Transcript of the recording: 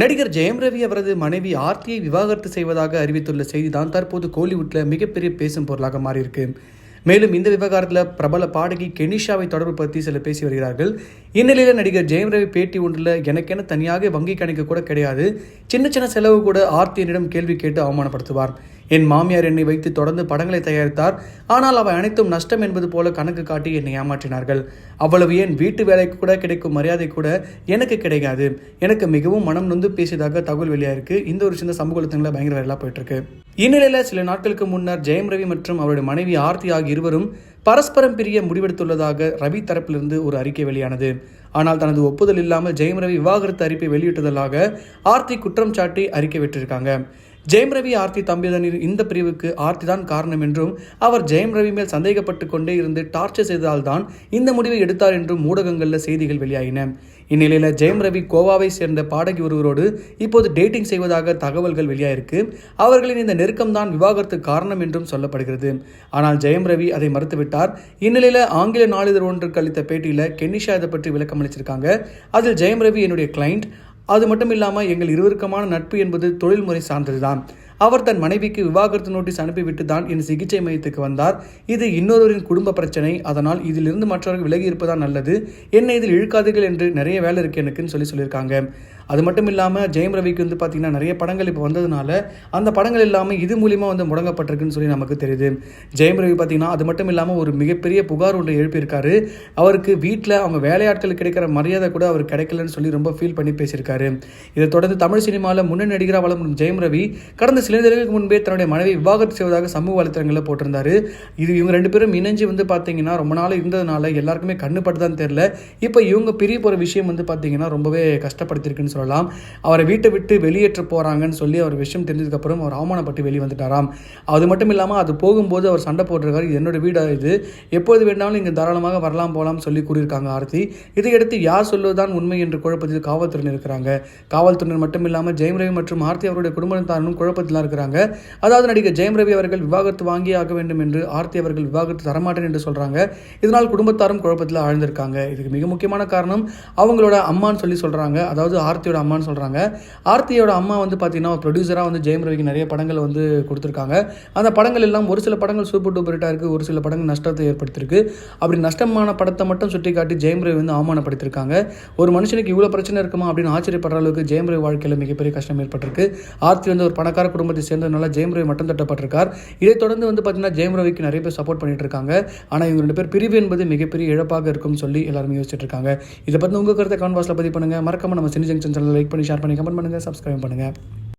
நடிகர் ஜெயம் ரவி அவரது மனைவி ஆர்த்தியை விவாகரத்து செய்வதாக அறிவித்துள்ள செய்தி தான் தற்போது கோலிவுட்டில் மிகப்பெரிய பேசும் பொருளாக மாறியிருக்கு. மேலும் இந்த விவகாரத்தில் பிரபல பாடகி கெனிஷாவை தொடர்பு பற்றி சில பேசி வருகிறார்கள். இந்நிலையில் நடிகர் ஜெயம் ரவி பேட்டி ஒன்றில் எனக்கென தனியாக வங்கி கணக்கு கூட கிடையாது. சின்ன சின்ன செலவு கூட ஆர்த்தியனிடம் கேள்வி கேட்டு அவமானப்படுத்துவார். என் மாமியார் என்னை வைத்து தொடர்ந்து படங்களை தயாரித்தார். ஆனால் அவை அனைத்தும் நஷ்டம் என்பது போல கணக்கு காட்டி என்னை ஏமாற்றினார்கள். அவ்வளவு ஏன் வீட்டு வேலைக்கு கூட கிடைக்கும் மரியாதை கூட எனக்கு கிடைக்காது. எனக்கு மிகவும் மனம் நொந்து பேசியதாக தகவல் வெளியாயிருக்கு. இந்த ஒரு சின்ன சமூக வலைத்தளங்களில் பயங்கர வைரலாக போயிட்டு இருக்கு இந்நிலையில் சில நாட்களுக்கு முன்னர் ஜெயம் ரவி மற்றும் அவருடைய மனைவி ஆர்த்தி ஆகிய இருவரும் பரஸ்பரம் பிரிய முடிவெடுத்துள்ளதாக ரவி தரப்பிலிருந்து ஒரு அறிக்கை வெளியானது. ஆனால் தனது ஒப்புதல் இல்லாமல் ஜெயம் ரவி விவாகரத்து அறிப்பை வெளியிட்டதாக ஆர்த்தி குற்றம் சாட்டி அறிக்கை விட்டிருக்காங்க. ஜெயம் ரவி ஆர்த்தி தம்பிதனின் இந்த பிரிவுக்கு ஆர்த்தி தான் காரணம் என்றும் அவர் ஜெயம் ரவி மேல் சந்தேகப்பட்டு கொண்டே இருந்து டார்ச்சர் செய்ததால் தான் இந்த முடிவை எடுத்தார் என்றும் ஊடகங்களில் செய்திகள் வெளியாகின இந்நிலையில் ஜெயம் ரவி கோவாவை சேர்ந்த பாடகி ஒருவரோடு இப்போது டேட்டிங் செய்வதாக தகவல்கள் வெளியாயிருக்கு. அவர்களின் இந்த நெருக்கம்தான் விவாகரத்து காரணம் என்றும் சொல்லப்படுகிறது. ஆனால் ஜெயம் ரவி அதை மறுத்துவிட்டார். இந்நிலையில் ஆங்கில நாளிதழ் ஒன்றுக்கு அளித்த பேட்டியில் கென்னிஷா இதை பற்றி விளக்கம் அளிச்சிருக்காங்க அதில் ஜெயம் ரவி என்னுடைய கிளைண்ட் அது மட்டும் இல்லாமல் எங்கள் இருவருக்கமான நட்பு என்பது தொழில்முறை சார்ந்ததுதான். அவர் தன் மனைவிக்கு விவாகரத்து நோட்டீஸ் அனுப்பிவிட்டு தான் என் சிகிச்சை மையத்துக்கு வந்தார். இது இன்னொருவரின் குடும்ப பிரச்சனை. அதனால் இதிலிருந்து மற்றவர்கள் விலகி இருப்பதான் நல்லது. என்னை இதில் இழுக்காதீர்கள் என்று நிறைய வேலை இருக்கு எனக்குன்னு சொல்லி சொல்லியிருக்காங்க. அது மட்டும் இல்லாமல் ஜெயம் ரவிக்கு வந்து பார்த்திங்கன்னா நிறைய படங்கள் இப்போ வந்ததுனால அந்த படங்கள் இல்லாமல் இது மூலிமா வந்து முடங்கப்பட்டிருக்குன்னு சொல்லி நமக்கு தெரியுது. ஜெயம் ரவி பார்த்திங்கன்னா அது மட்டும் இல்லாமல் ஒரு மிகப்பெரிய புகார் ஒன்று எழுப்பியிருக்காரு. அவருக்கு வீட்டில் அவங்க வேலையாட்கள் கிடைக்கிற மரியாதை கூட அவர் கிடைக்கலன்னு சொல்லி ரொம்ப ஃபீல் பண்ணி பேசியிருக்காரு. இதை தொடர்ந்து தமிழ் சினிமாவில் முன்னணி நடிகராக வளரும் ஜெயம் ரவி கடந்த சில தினங்களுக்கு முன்பே தன்னுடைய மனைவி விவாகரத்து செய்வதாக சமூக வலைத்தளங்களில் போட்டிருந்தாரு. இது இவங்க ரெண்டு பேரும் இணைஞ்சு வந்து பார்த்தீங்கன்னா ரொம்ப நாள் இருந்ததுனால எல்லாருக்குமே கண்ணுப்பட்டு தான் தெரில இப்போ இவங்க பிரிய போகிற விஷயம் வந்து பார்த்தீங்கன்னா ரொம்பவே கஷ்டப்படுத்திருக்குன்னு சொல்லலாம். அவரை வீட்டை விட்டு வெளியேற்ற போகிறாங்கன்னு சொல்லி அவர் விஷயம் தெரிஞ்சதுக்கப்புறம் அவர் அவமானப்பட்டு வெளியே வந்துட்டாராம் அது மட்டும் இல்லாமல் அது போகும்போது அவர் சண்டை போட்டிருக்காரு. இது என்னோட வீடாக இது? எப்போது வேணாலும் இங்கே தாராளமாக வரலாம் போகலாம் சொல்லி கூறியிருக்காங்க ஆர்த்தி. இதையடுத்து யார் சொல்வதுதான் உண்மை என்று குழப்பத்தில் காவல்துறையினர் இருக்கிறாங்க. காவல்துறையினர் மட்டும் இல்லாமல் ஜெயம் ரவி மற்றும் ஆர்த்தி அவருடைய குடும்பத்தாரனும் குழப்பத்தில் இருக்கிறாங்க. அதாவது நடிகர் ஜெயம் ரவி அவர்கள் விவாகரத்து வாங்கியே ஆக வேண்டும் என்று ஆர்த்தி அவர்கள் விவாகரத்து தரமாட்டேன் என்று சொல்கிறாங்க இதனால் குடும்பத்தாரும் குழப்பத்தில் ஆழ்ந்திருக்காங்க. இதுக்கு மிக முக்கியமான காரணம் அவங்களோட அம்மான்னு சொல்லி சொல்கிறாங்க அதாவது ஆர்த்தியோட அம்மான்னு சொல்கிறாங்க ஆர்த்தியோட அம்மா வந்து பார்த்தீங்கன்னா ப்ரொடியூசராக வந்து ஜெயம் ரவிக்கு நிறைய படங்கள் வந்து கொடுத்துருக்காங்க. அந்த படங்கள் எல்லாம் ஒரு சில படங்கள் சூப்பர் டூப்பர் ஹிட்டாக இருக்குது ஒரு சில படங்கள் நஷ்டத்தை ஏற்படுத்தியிருக்கு. அப்படி நஷ்டமான படத்தை மட்டும் சுட்டி காட்டி ஜெயம் ரவி வந்து அவமானப்படுத்திருக்காங்க ஒரு மனுஷனுக்கு இவ்வளோ பிரச்சனை இருக்குமா அப்படின்னு ஆச்சரியப்படுற அளவுக்கு ஜெயம் ரவி வாழ்க்கையில் மிகப்பெரிய கஷ்டம் ஏற்பட்டிருக்கு. ஆர்த்தி வந்து ஒரு பணக்கார குடும்பத்தை சேர்ந்ததுனால ஜெயம் ரவி மட்டும் தட்டப்பட்டிருக்கார். இதைத் தொடர்ந்து வந்து பார்த்தீங்கன்னா ஜெயம் ரவிக்கு நிறைய பேர் சப்போர்ட் பண்ணிட்டு இருக்காங்க ஆனால் இவங்க ரெண்டு பேர் பிரிவு என்பது மிகப்பெரிய இழப்பாக இருக்கும்னு சொல்லி எல்லாருமே யோசிச்சுட்டு இருக்காங்க இதை பற்றி உங்கள் கருத்தை கான்வாஸில் பதிவு பண்ணுங்கள் மறக்காம நம்ம சினி ஜங்ஷன் சேனல் லைக் பண்ணி ஷேர் பண்ணி கமெண்ட் பண்ணுங்கள் சப்ஸ்கிரைப் பண்ணுங்கள்